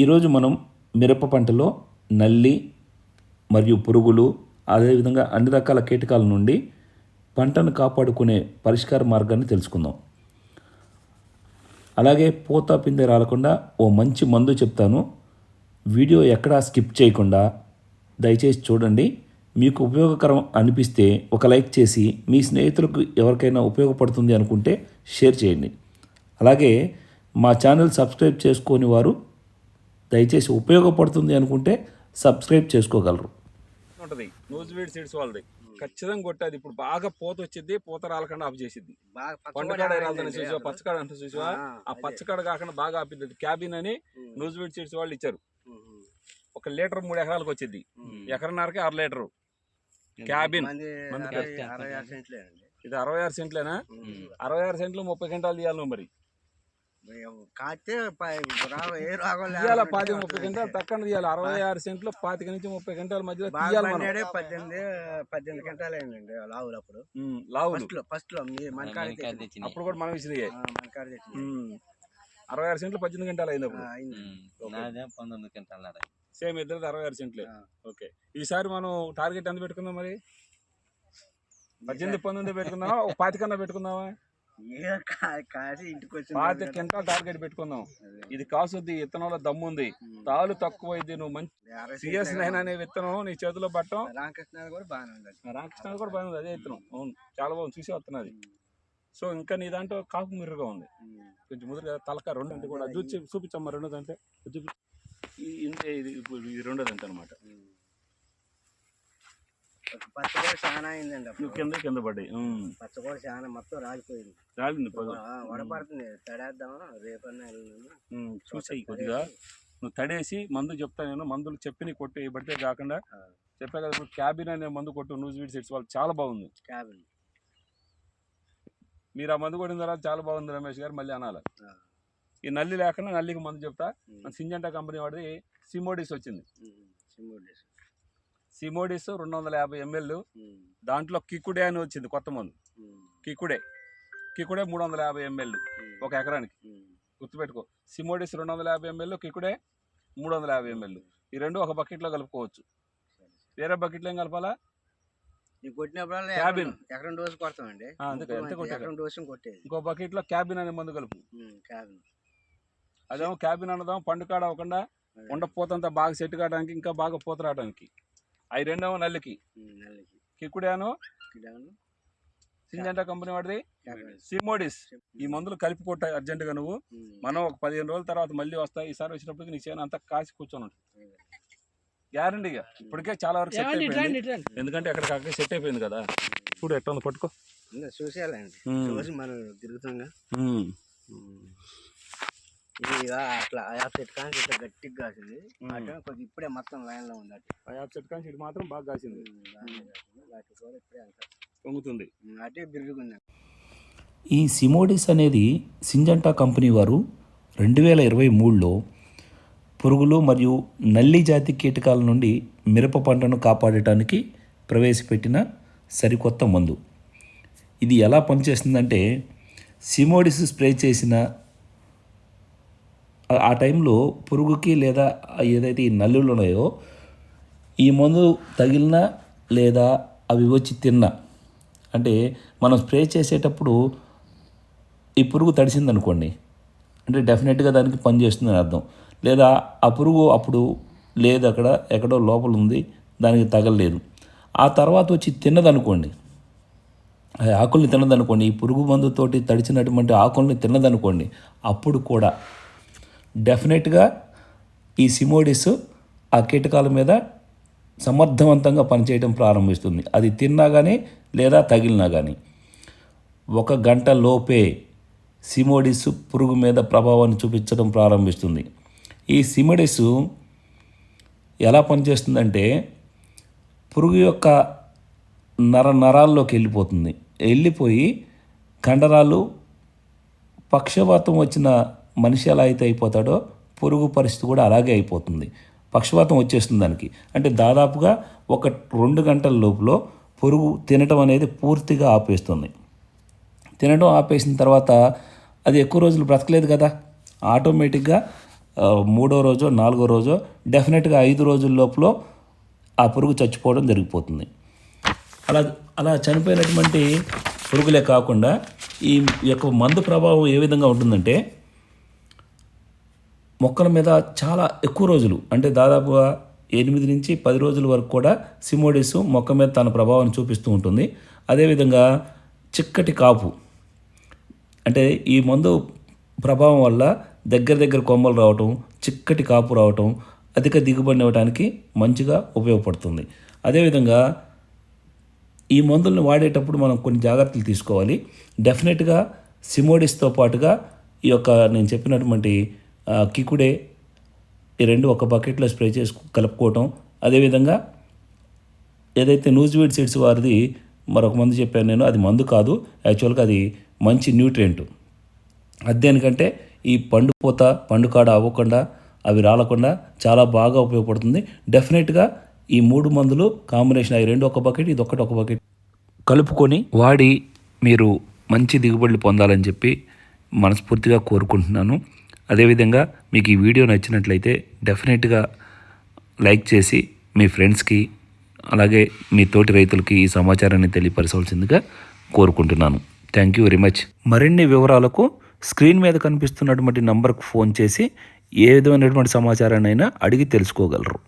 ఈరోజు మనం మిరప పంటలో నల్లి మరియు పురుగులు అదేవిధంగా అన్ని రకాల కీటకాల నుండి పంటను కాపాడుకునే పరిష్కార మార్గాన్ని తెలుసుకుందాం. అలాగే పూత పిందె రాలకుండా ఓ మంచి మందు చెప్తాను. వీడియో ఎక్కడా స్కిప్ చేయకుండా దయచేసి చూడండి. మీకు ఉపయోగకరం అనిపిస్తే ఒక లైక్ చేసి మీ స్నేహితులకు ఎవరికైనా ఉపయోగపడుతుంది అనుకుంటే షేర్ చేయండి. అలాగే మా ఛానల్ సబ్స్క్రైబ్ చేసుకోని వారు దయచేసి ఉపయోగపడుతుంది అనుకుంటే సబ్స్క్రైబ్ చేసుకోగలరు. ఉంటది. వీడ్ సీడ్స్ వాళ్ళది. ఖచ్చితంగా కొట్టేది. ఇప్పుడు బాగా పూత వచ్చింది పూత రాలకుండా ఆఫ్ పంటకాడ పచ్చగా రాలని చూసావా. పచ్చకాడ అంటే చూసావా? ఆ. పచ్చకాడ కాకుండా బాగా ఆపిద్ది. క్యాబిన్ అని న్యూస్ వీడ్ సీడ్స్ వాళ్ళు ఇచ్చారు. ఒక లీటర్ మూడు ఎకరాలకు వచ్చింది. ఎకరన్నరకి అర లీటరు. క్యాబిన్. ఇది అరవై ఆరు సెంట్లేనా. అరవై ఆరు సెంట్లు ముప్పై గంటలు తీయాలి మరి. తీయాల పాతి ముప్పై గంటలు తక్కువ తీయాలి అరవై ఆరు సెంట్లు పాతిక నుంచి ముప్పై గంటల మధ్యలో తీయాలి పద్దెనిమిది పద్దెనిమిది గంటలు అయిందండి లావులు అప్పుడు. లావులు. ఫస్ట్లో. అప్పుడు కూడా మనం ఇచ్చినాయి. అరవై ఆరు సెంట్లు పద్దెనిమిది గంటలు అయింది అప్పుడు. పంతొమ్మిది గంటల సేమ్ ఇద్దరు అరవై ఆరు సెంట్లే. ఓకే. ఈసారి మనం టార్గెట్ ఎంత పెట్టుకుందాం మరి? పద్దెనిమిది పంతొమ్మిది పెట్టుకుందామా? ఒక పాతికన్నా పెట్టుకుందామా? పాతి టార్గెట్ పెట్టుకుందాం. ఇది కాసుద్ది విత్తనంలో దమ్ముంది. ఉమ్. తాలు తక్కువ అయింది నువ్వు మంచి సిఎస్ నైన్ అనే విత్తనం నీ చేతిలో పట్టడం రామకృష్ణ కూడా బాగానే ఉంది రామకృష్ణ కూడా బాగుంది అదే విత్తనం. అవును చాలా బాగుంది చూసి వస్తున్నది. సో ఇంకా నీ దాంట్లో కాపు మిర్రుగా ఉంది. కొంచెం ముదురుగా తలక రెండు అంటే కూడా చూసి చూపించమ్మా రెండోది అంటే చూపి ఇది ఇప్పుడు ఇది రెండోది అంటే అనమాట ఉమ్. ఒక పచ్చ కూడా చాలా అయిందండి. నువ్వు కింద కింద పడ్డాయి ఉమ్. పచ్చ కూడా చాలా మొత్తం రాలిపోయింది రాలింది వడపడుతుంది తడేద్దామా రేపన్నా చూసాయి కొద్దిగా నువ్వు తడేసి మందు చెప్తా నేను మందులు చెప్పి నీకు కొట్టి పడితే కాకుండా. చెప్పా కదా ఇప్పుడు క్యాబిన్ అనే మందు కొట్టు న్యూస్ వీడ్ సెట్స్ వాళ్ళు చాలా బాగుంది క్యాబిన్ మీరు ఆ మందు కొట్టిన తర్వాత చాలా బాగుంది రమేష్ గారు మళ్ళీ అనాలి. ఈ నల్లి లేకుండా నల్లికి మందు చెప్తా. మన సింజంటా కంపెనీ వాడిది సిమోడిస్ వచ్చింది ఉమ్. సిమోడిస్ రెండు వందల యాభై ఎంఎల్. దాంట్లో కిక్కుడే అని వచ్చింది కొత్త మందు. కిక్కుడే కిక్కుడే మూడు వందల యాభై ఎంఎల్. ఒక ఎకరానికి. గుర్తుపెట్టుకో సిమోడిస్ రెండు వందల యాభై ఎంఎల్ కిక్కుడే మూడు వందల యాభై ఎంఎల్ ఈ రెండు ఒక బకెట్లో కలుపుకోవచ్చు. వేరే బకెట్లో ఏం కలపాలా క్యాబిన్. డోసు కొడతామండి ఇంకో బకెట్లో క్యాబిన్ అనే మందు కలుపు. క్యాబిన్ అదేమో క్యాబిన్ అన్నదాం పండు కాడ అవ్వకుండా. ఉండపోతంతా బాగా సెట్ కావడానికి ఇంకా బాగా పూత రావడానికి అవి రెండేమో నల్లికి. కిక్కుడాను సింజంటా కంపెనీ వాడిది సిమోడిస్. ఈ మందులు కలిపి కొట్ట అర్జెంటుగా నువ్వు. మనం ఒక పదిహేను రోజుల తర్వాత మళ్ళీ వస్తాయి. ఈసారి వచ్చినప్పటికి నీ చేను అంతా కాసి కూర్చొని గ్యారంటీగా ఇప్పటికే చాలా వరకు సెట్ అయిపోయింది. ఎందుకంటే అక్కడికి సెట్ అయిపోయింది కదా. చూడు ఎట్లా ఉంది పట్టుకో చూసేయాలండి. మనం. ఇది అట్లా ఆ సెట్ కానీ ఇట్లా గట్టిగా కాసింది. ఉమ్. అటు కొద్ది ఇప్పుడే మొత్తం లైన్లో ఉంది అటు. ఆ యాప్ సెట్ కానీ ఇటు మాత్రం బాగా కాసింది. ఇప్పుడే పొంగుతుంది అటే బిరుగుంది ఈ సిమోడిస్ అనేది సింజంటా కంపెనీ వారు రెండు వేల ఇరవై మూడులో పురుగులు మరియు నల్లి జాతి కీటకాల నుండి మిరప పంటను కాపాడటానికి ప్రవేశపెట్టిన సరికొత్త మందు. ఇది ఎలా పనిచేస్తుందంటే సిమోడిస్ స్ప్రే చేసిన ఆ- టైంలో పురుగుకి లేదా ఏదైతే ఈ నల్లులు ఉన్నాయో ఈ మందు తగిలినా లేదా అవి వచ్చి తిన్నా అంటే మనం స్ప్రే చేసేటప్పుడు ఈ పురుగు తడిసిందనుకోండి అంటే డెఫినెట్గా దానికి పని చేస్తుందని అర్థం. లేదా ఆ పురుగు అప్పుడు లేదు అక్కడ ఎక్కడో లోపల ఉంది దానికి తగలలేదు. ఆ తర్వాత వచ్చి తిన్నదనుకోండి ఆ ఆకుల్ని తిన్నదనుకోండి ఈ పురుగు మందుతోటి తడిచినటువంటి ఆకుల్ని తిన్నదనుకోండి అప్పుడు కూడా డెఫినెట్గా ఈ సిమోడిస్ ఆ కీటకాల మీద సమర్థవంతంగా పనిచేయడం ప్రారంభిస్తుంది. అది తిన్నా కానీ లేదా తగిలినా కానీ ఒక గంట లోపే సిమోడిస్ పురుగు మీద ప్రభావాన్ని చూపించడం ప్రారంభిస్తుంది. ఈ సిమోడిస్ ఎలా పనిచేస్తుందంటే పురుగు యొక్క నర నరాల్లోకి వెళ్ళిపోతుంది. వెళ్ళిపోయి కండరాలు పక్షవాతం వచ్చిన మనిషి ఎలా అయితే అయిపోతాడో పురుగు పరిస్థితి కూడా అలాగే అయిపోతుంది. పక్షవాతం వచ్చేస్తుంది దానికి. అంటే దాదాపుగా ఒక రెండు గంటల లోపల పురుగు తినటం అనేది పూర్తిగా ఆపేస్తుంది. తినడం ఆపేసిన తర్వాత అది ఎక్కువ రోజులు బ్రతకలేదు కదా. ఆటోమేటిక్గా మూడో రోజో నాలుగో రోజో డెఫినెట్గా ఐదు రోజుల లోపల ఆ పురుగు చచ్చిపోవడం జరిగిపోతుంది. అలా అలా చనిపోయినటువంటి పురుగులే కాకుండా ఈ యొక్క మందు ప్రభావం ఏ విధంగా ఉంటుందంటే మొక్కల మీద చాలా ఎక్కువ రోజులు అంటే దాదాపుగా ఎనిమిది నుంచి పది రోజుల వరకు కూడా సిమోడిస్ మొక్క మీద తన ప్రభావాన్ని చూపిస్తూ ఉంటుంది. అదేవిధంగా చిక్కటి కాపు అంటే ఈ మందు ప్రభావం వల్ల దగ్గర దగ్గర కొమ్మలు రావటం చిక్కటి కాపు రావటం అధిక దిగుబడిని ఇవ్వడానికి మంచిగా ఉపయోగపడుతుంది. అదేవిధంగా ఈ మందులను వాడేటప్పుడు మనం కొన్ని జాగ్రత్తలు తీసుకోవాలి. డెఫినెట్గా సిమోడిస్తో పాటుగా ఈ యొక్క నేను చెప్పినటువంటి కికుడే ఈ రెండు ఒక బకెట్లో స్ప్రే చేసి కలుపుకోవటం. అదేవిధంగా ఏదైతే న్యూజివీడ్ సీడ్స్ వారిది మరొక మందు చెప్పాను నేను అది మందు కాదు యాక్చువల్గా అది మంచి న్యూట్రియంట్. అదేనికంటే ఈ పండు పూత పండు కాడ అవ్వకుండా అవి రాలకుండా చాలా బాగా ఉపయోగపడుతుంది. డెఫినెట్గా ఈ మూడు మందులు కాంబినేషన్ అవి రెండు ఒక బకెట్ ఇది ఒకటి ఒక బకెట్ కలుపుకొని వాడి మీరు మంచి దిగుబడులు పొందాలని చెప్పి మనస్ఫూర్తిగా కోరుకుంటున్నాను. అదేవిధంగా మీకు ఈ వీడియో నచ్చినట్లయితే డెఫినెట్గా లైక్ చేసి మీ ఫ్రెండ్స్కి అలాగే మీ తోటి రైతులకి ఈ సమాచారాన్ని తెలియపరచవలసిందిగా కోరుకుంటున్నాను. థ్యాంక్ యూ వెరీ మచ్ మరిన్ని వివరాలకు స్క్రీన్ మీద కనిపిస్తున్నటువంటి నంబర్కు ఫోన్ చేసి ఏ విధమైనటువంటి సమాచారాన్ని అయినా అడిగి తెలుసుకోగలరు.